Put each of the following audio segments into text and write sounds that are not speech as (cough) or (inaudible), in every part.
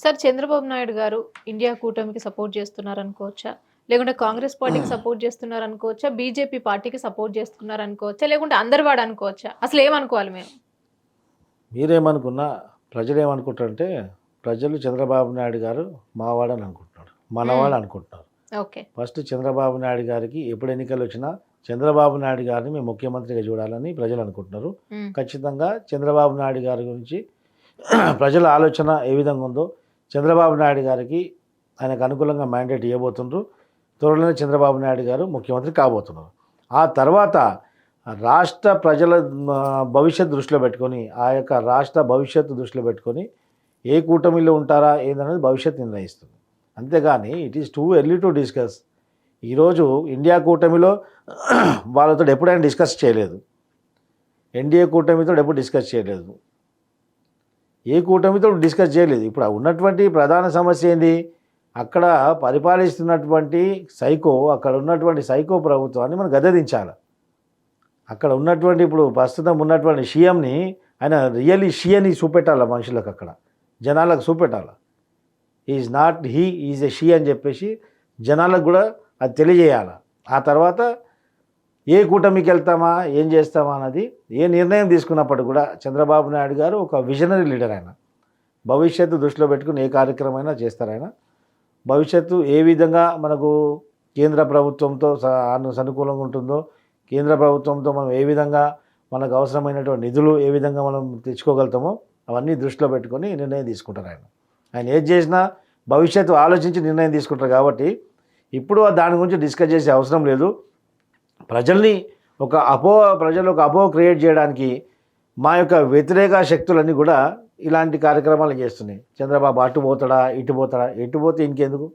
Sir Chandrababu Naidu గారు India కూటమికి support చేస్తున్నారు అనుకోవచ్చా లేకుంటే కాంగ్రెస్ పార్టీకి సపోర్ట్ చేస్తున్నారు అనుకోవచ్చా బీజేపీ పార్టీకి సపోర్ట్ చేస్తున్నారు అనుకోవచ్చా లేకుంటే అందరి వాడు అనుకోవచ్చా? అసలు ఏమనుకోవాలి మేము? మీరేమనుకున్నా ప్రజలు ఏమనుకుంటారంటే ప్రజలు చంద్రబాబు నాయుడు గారు మావాడని అనుకుంటున్నారు. మనవాడు అనుకుంటున్నారు. ఓకే. ఫస్ట్ చంద్రబాబు నాయుడు గారికి ఎప్పుడు ఎన్నికలు వచ్చినా చంద్రబాబు నాయుడు గారిని మేము ముఖ్యమంత్రిగా చూడాలని ప్రజలు అనుకుంటున్నారు. ఉమ్, ఖచ్చితంగా చంద్రబాబు నాయుడు గారి గురించి (clears throat) ప్రజల ఆలోచన ఏ విధంగా ఉందో చంద్రబాబు నాయుడు గారికి ఆయనకు అనుకూలంగా మ్యాండేట్ ఇవ్వబోతుండ్రు. త్వరలోనే చంద్రబాబు నాయుడు గారు ముఖ్యమంత్రి కాబోతున్నారు. ఆ తర్వాత రాష్ట్ర ప్రజల భవిష్యత్ దృష్టిలో పెట్టుకొని ఆ యొక్క రాష్ట్ర భవిష్యత్తు దృష్టిలో పెట్టుకొని ఏ కూటమిలో ఉంటారా ఏందనేది భవిష్యత్ నిర్ణయిస్తుంది. అంతేగాని it is too early to discuss ఈరోజు ఇండియా కూటమిలో వాళ్ళతో ఎప్పుడైనా డిస్కస్ చేయలేదు. ఎన్డీఏ కూటమితో ఎప్పుడు డిస్కస్ చేయలేదు. ఏ కూటమితో డిస్కస్ చేయలేదు. ఇప్పుడు ఉన్నటువంటి ప్రధాన సమస్య ఏంది? అక్కడ పరిపాలిస్తున్నటువంటి సైకో అక్కడ ఉన్నటువంటి సైకో ప్రభుత్వాన్ని మనం గద్దెదించాలి. అక్కడ ఉన్నటువంటి ఇప్పుడు ప్రస్తుతం ఉన్నటువంటి సీఎంని ఆయన రియల్లీ షియని చూపెట్టాలి మనుషులకు అక్కడ. జనాలకు చూపెట్టాలి. Is not he is a she అని చెప్పేసి జనాలకు కూడా అది తెలియజేయాలి. ఆ తర్వాత ఏ కూటమికి వెళ్తామా ఏం చేస్తామా అన్నది ఏ నిర్ణయం తీసుకున్నప్పటికీ కూడా చంద్రబాబు నాయుడు గారు ఒక విజనరీ లీడర్ ఆయన. భవిష్యత్తు దృష్టిలో పెట్టుకుని ఏ కార్యక్రమం చేస్తారాయన చేస్తారు ఆయన. భవిష్యత్తు ఏ విధంగా మనకు కేంద్ర ప్రభుత్వంతో స- అనుకూలంగా ఉంటుందో కేంద్ర ప్రభుత్వంతో మనం ఏ విధంగా మనకు అవసరమైనటువంటి నిధులు ఏ విధంగా మనం తెచ్చుకోగలుగుతామో అవన్నీ దృష్టిలో పెట్టుకొని నిర్ణయం తీసుకుంటారు ఆయన. ఆయన ఏది చేసినా భవిష్యత్తు ఆలోచించి నిర్ణయం తీసుకుంటారు కాబట్టి ఇప్పుడు దాని గురించి డిస్కస్ చేసే అవసరం లేదు. ప్రజల్ని ఒక అపో ప్రజలు ఒక అపో క్రియేట్ చేయడానికి మా యొక్క వ్యతిరేక శక్తులన్నీ కూడా ఇలాంటి కార్యక్రమాలు చేస్తున్నాయి. చంద్రబాబు అటు పోతాడా ఇటు పోతాడా ఎటు పోతే ఇంకెందుకు?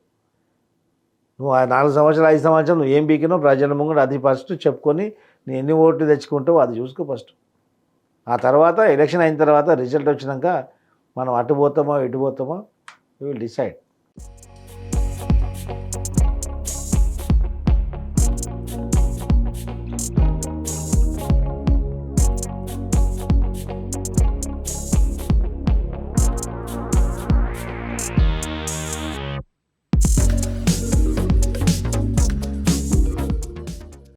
నువ్వు ఆ నాలుగు సంవత్సరాలు ఐదు సంవత్సరాలు నువ్వు ఏం బీకినో ప్రజల ముందు అది ఫస్ట్ చెప్పుకొని నేను ఎన్ని ఓట్లు తెచ్చుకుంటావో అది చూసుకో ఫస్ట్. ఆ తర్వాత ఎలక్షన్ అయిన తర్వాత రిజల్ట్ వచ్చినాక మనం అటు పోతామో ఇటు పోతామో విల్ డిసైడ్